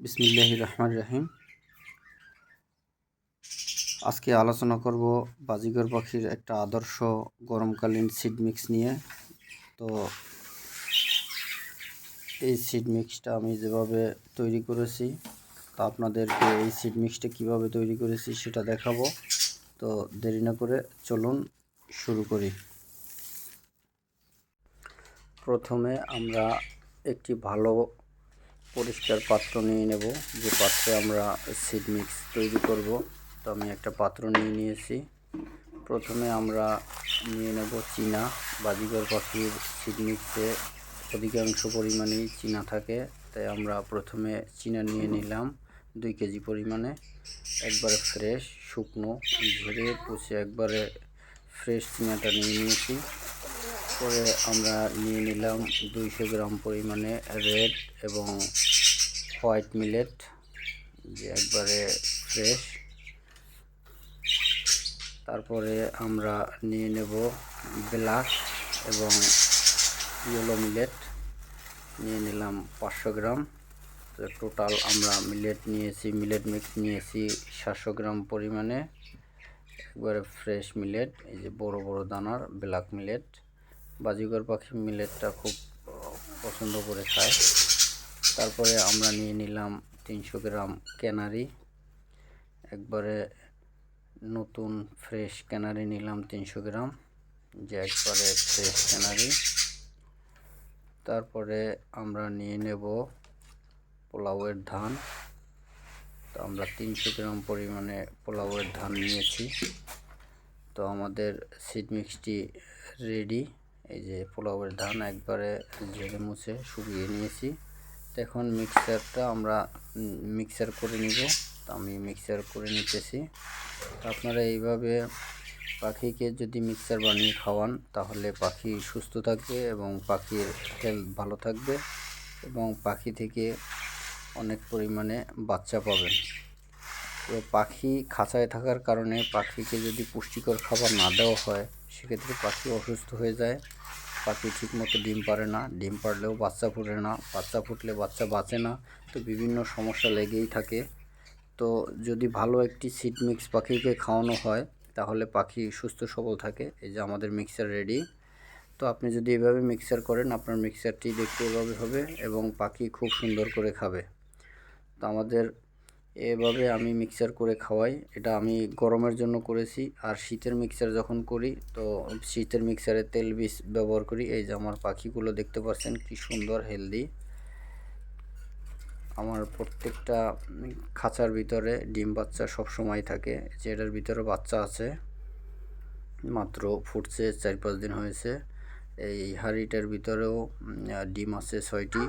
বিসমিল্লাহ রহমান রাহিম আজকে আলোচনা করব বাজিগর পাখির একটা আদর্শ গরমকালীন সিড মিক্স নিয়ে। তো এই সিড মিক্সটা আমি যেভাবে তৈরি করেছি, তা আপনাদেরকে এই সিড মিক্সটা কীভাবে তৈরি করেছি সেটা দেখাবো। তো দেরি না করে চলুন শুরু করি। প্রথমে আমরা একটি ভালো পরিষ্কার পাত্র নিয়ে নেব। যে পাত্রে আমরা সিড মিক্স তৈরি করব, তো আমি একটা পাত্র নিয়ে নিয়েছি। প্রথমে আমরা নিয়ে নেব চীনা। বাজিগর পাখির সিড মিক্সে অধিকাংশ পরিমাণেই চীনা থাকে, তাই আমরা প্রথমে চীনা নিয়ে নিলাম দুই কেজি পরিমাণে। একবারে ফ্রেশ শুকনো ঝেড়ে পুষে একবারে ফ্রেশ চীনাটা নিয়ে নিয়েছি। পরে আমরা নিয়ে নিলাম দুইশো গ্রাম পরিমাণে রেড এবং হোয়াইট মিলেট যে একবারে ফ্রেশ তারপরে আমরা নিয়ে নেব ব্ল্যাক এবং ইয়েলো মিলেট নিয়ে নিলাম পাঁচশো গ্রাম। তো টোটাল আমরা মিলেট নিয়েছি মিলেট মিক্স নিয়েছি সাতশো গ্রাম পরিমাণে। একবারে ফ্রেশ মিলেট এই যে বড় বড় দানার ব্ল্যাক মিলেট বাজিগর পাখি মিলেটটা খুব পছন্দ করে খায়। তারপরে আমরা নিয়ে নিলাম তিনশো গ্রাম ক্যানারি। একবারে নতুন ফ্রেশ ক্যানারি নিলাম তিনশো গ্রাম, যে একবারে ফ্রেশ ক্যানারি। তারপরে আমরা নিয়ে নেব পোলাওয়ের ধান। তো আমরা তিনশো গ্রাম পরিমাণে পোলাওয়ের ধান নিয়েছি। তো আমাদের সিড মিক্সটি রেডি এই যে পোলাওয়ের ধান একবারে ঝেড়ে মুছে শুকিয়ে নিয়েছি। তো এখন মিক্সারটা আমরা মিক্সার করে নিব। তো আমি মিক্সার করে নিতেছি। আপনারা এইভাবে পাখিকে যদি মিক্সার বানিয়ে খাওয়ান, তাহলে পাখি সুস্থ থাকবে এবং পাখির হেলথ ভালো থাকবে এবং পাখি থেকে অনেক পরিমাণে বাচ্চা পাবেন। তো পাখি খাঁচায় থাকার কারণে পাখিকে যদি পুষ্টিকর খাবার না দেওয়া হয়, সেক্ষেত্রে পাখি অসুস্থ হয়ে যায়। পাখি ঠিকমতো ডিম পারে না, ডিম পারলেও বাচ্চা ফুটে না, বাচ্চা ফুটলে বাচ্চা বাঁচে না, তো বিভিন্ন সমস্যা লেগেই থাকে। তো যদি ভালো একটি সিড মিক্স পাখিকে খাওয়ানো হয়, তাহলে পাখি সুস্থ সবল থাকে। এই যে আমাদের মিক্সার রেডি তো আপনি যদি এভাবে মিক্সার করেন, আপনার মিক্সারটি দেখতে এভাবে হবে এবং পাখি খুব সুন্দর করে খাবে। তো আমাদের এভাবে আমি মিক্সার করে খাওয়াই। এটা আমি গরমের জন্য করেছি। আর শীতের মিক্সার যখন করি, তো শীতের মিক্সারে তেল বিষ ব্যবহার করি। এই যে আমার পাখিগুলো দেখতে পাচ্ছেন, কি সুন্দর হেলদি আমার প্রত্যেকটা খাঁচার ভিতরে ডিম বাচ্চা সব সময় থাকে। যেটার ভিতরে বাচ্চা আছে, মাত্র ফুটছে, চার পাঁচ দিন হয়েছে। এই হাঁড়িটার ভিতরেও ডিম আছে ছয়টি।